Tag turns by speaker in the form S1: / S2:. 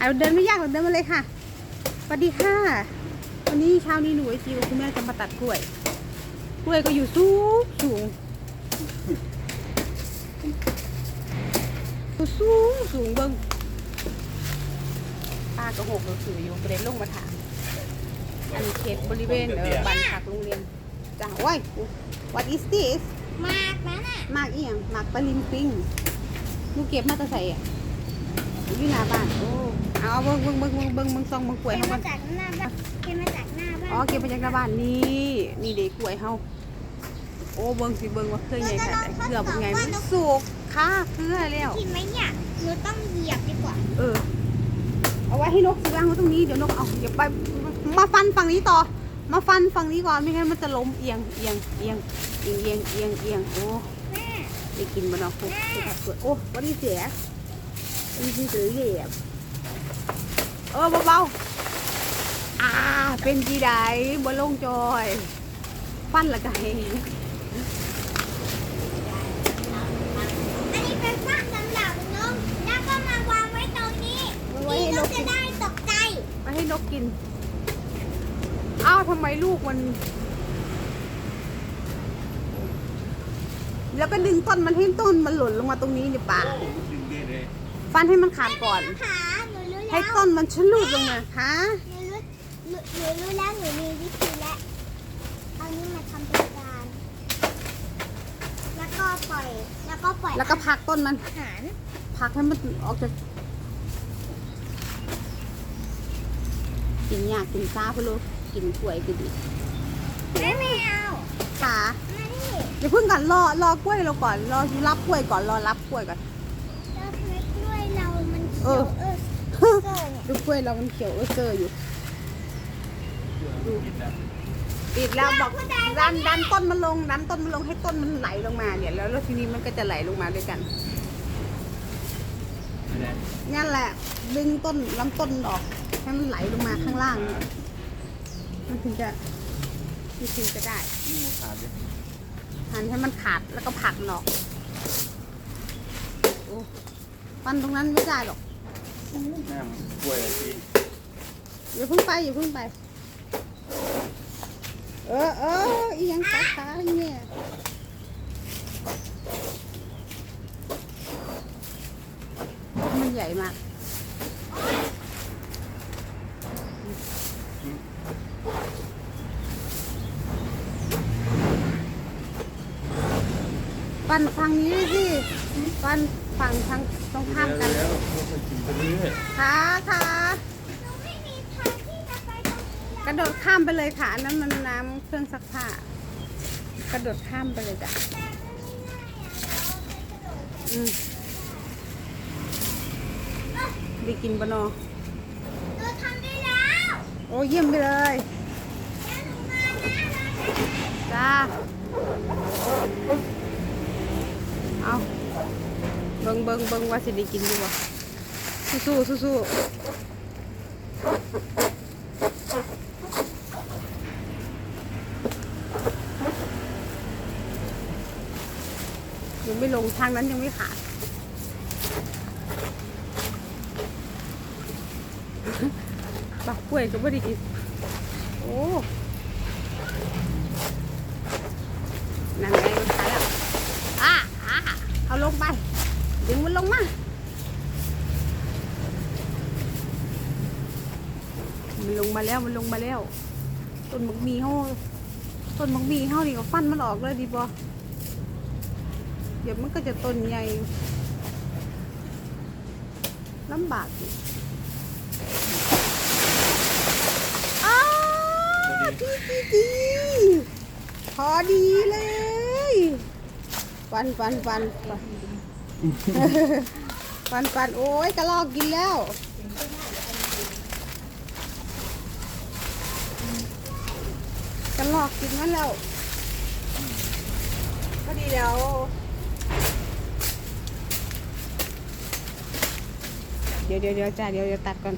S1: เอาเดินไม่ยากหรอกเดินมาเลยค่ะสวัสดีค่ะ วันนี้เช้านี้หนูไอจีกับคุณแม่จะมาตัดกล้วย กล้วยก็อยู่สูงสูงสูงสูงเบิ้งป้ากระหกเราถืออยู่ประเด็นลงมาถาม อันเขตบริเวณเออบ้านพักโรงเรียนจ้าว้าย what is this
S2: มากนะน่ะ
S1: มากอีหยังมากตะลิมปิงหนูเก็บมาแตะใส่อะ อยู่หน้าบ้านโอ้เอาเบิ้งเบิ้งเบิ้งเบิ้งเบิ้งเบิ้งซองเบิ้งกล้วย
S2: เก็บ
S1: เฮา
S2: มา
S1: ก่อน
S2: จากหน้าบ้านเก็บมาจากหน้าบ้าน
S1: อ๋อเก็บมาจากหน้าบ้านนี่นี่เด็กกล้วยเฮาโอ้เบิ้งสิเบิ้งว่าเคยใหญ่ขนาดไหนเครือเป็นไงมันสุกค่ะเครือแล้ว
S2: กินไหมเนี่ยหนูต้องเหยียบดีกว่า
S1: เออ เอาไว้ให้นกสิวางไว้ตรงนี้เดี๋ยวนกเอาเดี๋ยวไปมาฟันฝั่งนี้ต่อ มาฟันฝั่งนี้ก่อนไม่งั้นมันจะล้มเอียงเอียงเอียงเอียงเอียงเอียงเอียงโอ้
S2: แม่
S1: ได้กินบนเอาคุกที่ขัดสวยโอ้วันนี้เสีย วันนี้เสียเหยียบเออเบาๆอ่าเป็นจีไดบนลงจอยฟันละไก่
S2: อันนี้เป็นฟักสำหรับนกแล้วก็มาวางไว้ตรงนี้นี่นกจะได้ตกใจ
S1: ไปให้นกกิน อ้าวทำไมลูกมัน แล้วก็ดึงต้นมันให้ต้นมันหล่นลงมาตรงนี้เนี่ยป่า ฟันให้มันขาดก่อน
S2: ขาหนูรู้แล้ว
S1: ให้ต้นมันชะลูดลงมาฮะ
S2: หนูรู้หนูหนูรู้แล้วหนูมีวิธีแล้วเอานี้มาทำเป็นการแล้วก็ปล่อย แล้วก็ปล่อย
S1: แล้วก็พักต้นมัน
S2: อาหาร
S1: พักให้มันออกจากกินยากกินซ่าพะโลกินกล้วยก็ดี
S2: แม่ไม่เอา
S1: ขา
S2: มานี่
S1: อย่าเพิ่งก่อนรอรอกล้วยเราก่อนรอรับกล้วยก่อนรอรับกล้วยก่อน
S2: แล้วทำไมกล้วยเรามัน เขี
S1: เอ
S2: ยว
S1: อ
S2: เออเกินเนี่ย
S1: ดูกล้วยเรามันเขียวเออเซอร์อยู่ดูติดแล้วบอกดันดันต้นมันลงดันต้นมันลงให้ต้นมันไหลลงมาเนี่ยแล้วแล้วทีนี้มันก็จะไหลลงมาด้วยกันนั่นแหละดึงต้นลำต้นออกให้มันไหลลงมาข้างล่างเนี่ยมันถึงจะมันถึงจะได้หั่นให้มันขาดแล้วก็ผลักมันออกโอ้ฟันตรงนั้นไม่ได้หรอก
S3: แม่มป่วยอะสิ
S1: อย่าเพิ่งไปอย่าเพิ่งไป เออเอออีหยังขาขาเนี่ยมันใหญ่มากปันฝั่งนี้สิปัน ฝั่งทางตรงข้ามกัน
S3: แล้วพวกมันกินไปเรื่อย
S1: ขาขา
S2: หนูไม่มีทางที่จะไปตรงนี้
S1: กระโดดข้ามไปเลยค่ะอันนั้นมันน้ำเครื่องซักผ้ากระโดดข้ามไปเลยจ้ะอืมได้กินบะนอ
S2: หนูทำได้แล้ว
S1: โอ้เยี่ยมไปเลย
S2: แล้วหนูมานะ
S1: จ้าเอาเบิงเบิงเบิงว่าสิได้กินดีวะสู้สู้สู้สู้ยังไม่ลงทางนั้นยังไม่ขาดปักกล้วยก็ไม่ได้กิน โอ้นั่นไงมันขายแล้วอะอะเอาลงไป ดึงมันลงมามันลงมาแล้วมันลงมาแล้ว ต้นมักมีเฮาต้นมักมีเฮานี่ก็ฟันมันออกเลยดีบ่เดี๋ยวมันก็จะต้นใหญ่ลำบากอยู่อ้าวดีดีดีพอดีเลย ฟันฟันฟันฟัน ปันปันโอ้ยกระลอกกินแล้ว กระลอกกินมันแล้วพอดีแล้วเดี๋ยวเดี๋ยวเดี๋ยวจ้าเดี๋ยวเดี๋ยวตัดก่อน